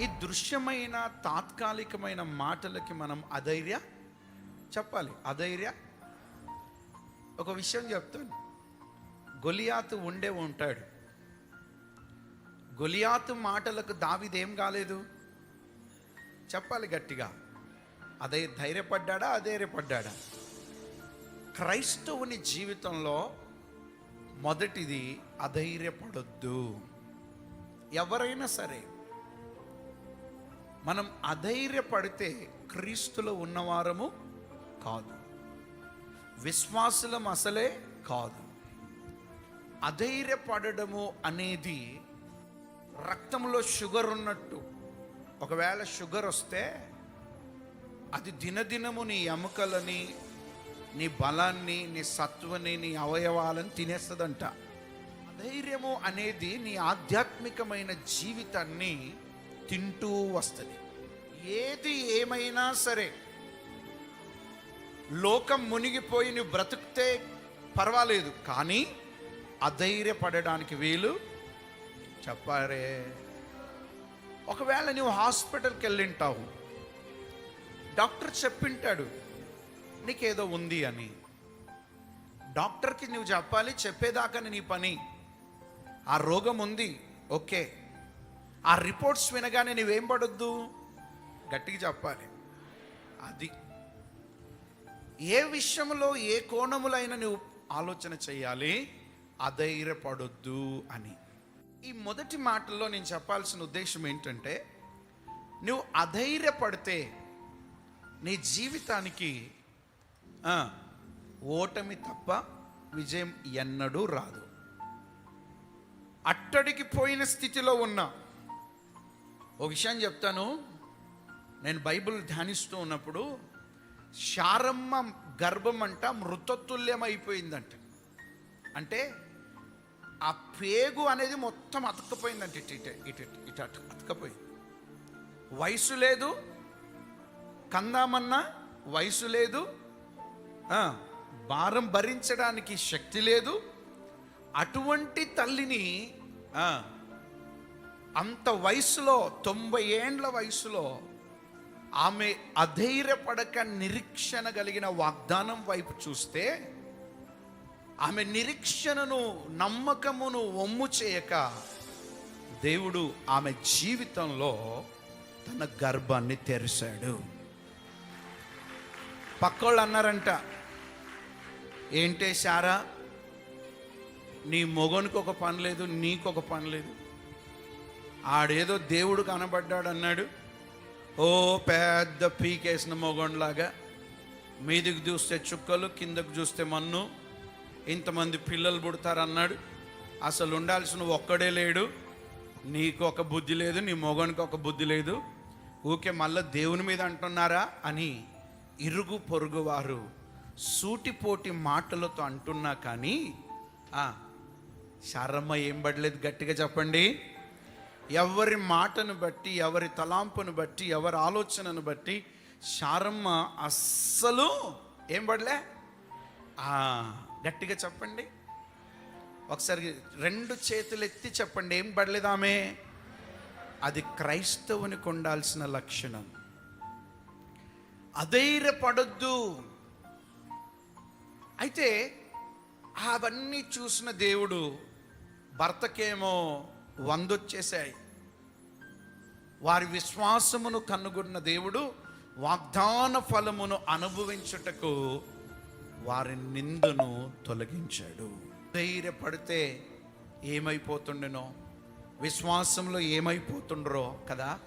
ఈ దృశ్యమైన తాత్కాలికమైన మాటలకి మనం అధైర్య? చెప్పాలి. అధైర్య? ఒక విషయం చెప్తాను. గొలియాతు ఉండే ఉంటాడు. గొలియాతు మాటలకు దావిదేం కాలేదు? చెప్పాలి గట్టిగా. అదే ధైర్యపడ్డాడా? అధైర్యపడ్డాడా? క్రైస్తవుని జీవితంలో మొదటిది అధైర్యపడొద్దు. ఎవరైనా సరే మనం అధైర్యపడితే క్రీస్తులో ఉన్నవారము కాదు. విశ్వాసులం అసలే కాదు. అధైర్యపడము అనేది రక్తంలో షుగర్ ఉన్నట్టు. ఒకవేళ షుగర్ వస్తే అది దినదినము నీ ఎముకలని నీ బలాన్ని నీ సత్వని నీ అవయవాలను తినేస్తుందంట. ధైర్యము అనేది నీ ఆధ్యాత్మికమైన జీవితాన్ని తింటూ వస్తుంది. ఏది ఏమైనా సరే లోకం మునిగిపోయి నువ్వు బ్రతికితే పర్వాలేదు కానీ అధైర్యపడడానికి వీలు చెప్పారే. ఒకవేళ నువ్వు హాస్పిటల్కి వెళ్ళింటావు డాక్టర్ చెప్పింటాడు నీకేదో ఉంది అని. డాక్టర్కి నువ్వు చెప్పాలి చెప్పేదాకా నీ పని. ఆ రోగం ఉంది ఓకే. ఆ రిపోర్ట్స్ వినగానే నువ్వేం పడొద్దు? గట్టిగా చెప్పాలి. అది ఏ విషయంలో ఏ కోణములైనా నువ్వు ఆలోచన చేయాలి. అధైర్యపడొద్దు అని. ఈ మొదటి మాటల్లో నేను చెప్పాల్సిన ఉద్దేశం ఏంటంటే నువ్వు అధైర్యపడితే నీ జీవితానికి ఓటమి తప్ప విజయం ఎన్నడూ రాదు. అట్టడికి పోయిన స్థితిలో ఉన్నా ఒక విషయం చెప్తాను. నేను బైబిల్ ధ్యానిస్తూ ఉన్నప్పుడు శారమ్మ గర్భం అంట మృతతుల్యమైపోయిందంట. అంటే ఆ పేగు అనేది మొత్తం అతకపోయిందంట ఇటు ఇటు ఇటు ఇటు అటు అతకపోయింది వయసు లేదు కందామన్నా వయసు లేదు భారం భరించడానికి శక్తి లేదు అటువంటి తల్లిని అంత వయసులో తొంభై ఏండ్ల వయసులో ఆమె అధైర్యపడక నిరీక్షణ కలిగిన వాగ్దానం వైపు చూస్తే ఆమె నిరీక్షణను నమ్మకమును ఒమ్ము చేయక దేవుడు ఆమె జీవితంలో తన గర్భాన్ని తెరిచాడు పక్కోళ్ళు అన్నారంట ఏంటే సారా నీ మొగనికి ఒక పని లేదు నీకొక పని లేదు. ఆడేదో దేవుడు కనబడ్డాడు అన్నాడు. ఓ పెద్ద పీకేసిన మొగండ్లాగా మీదికి చూస్తే చుక్కలు కిందకు చూస్తే మన్ను ఇంతమంది పిల్లలు పుడతారన్నాడు. అసలు ఉండాల్సిన ఒక్కడే లేడు. నీకు ఒక బుద్ధి లేదు నీ మొగానికి ఒక బుద్ధి లేదు. ఊకే మళ్ళీ దేవుని మీద అంటున్నారా అని ఇరుగు పొరుగు వారు సూటిపోటి మాటలతో అంటున్నా కానీ ఆ, శారమ్మ ఏం పడలేదు గట్టిగా చెప్పండి. ఎవరి మాటను బట్టి ఎవరి తలాంపును బట్టి ఎవరి ఆలోచనను బట్టి శారమ్మ అస్సలు ఏం పడలే? గట్టిగా చెప్పండి. ఒకసారి రెండు చేతులు ఎత్తి చెప్పండి ఏం పడలేదు ఆమె? అది క్రైస్తవునికి ఉండాల్సిన లక్షణం. అధైర్యపడొద్దు. అయితే అవన్నీ చూసిన దేవుడు భర్తకేమో వందొచ్చేసాయి వారి విశ్వాసమును కనుగొన్న దేవుడు వాగ్దాన ఫలమును అనుభవించుటకు వారి నిందను తొలగించాడు. ధైర్యపడితే ఏమైపోతుండెనో? విశ్వాసంలో ఏమైపోతుండ్రో కదా?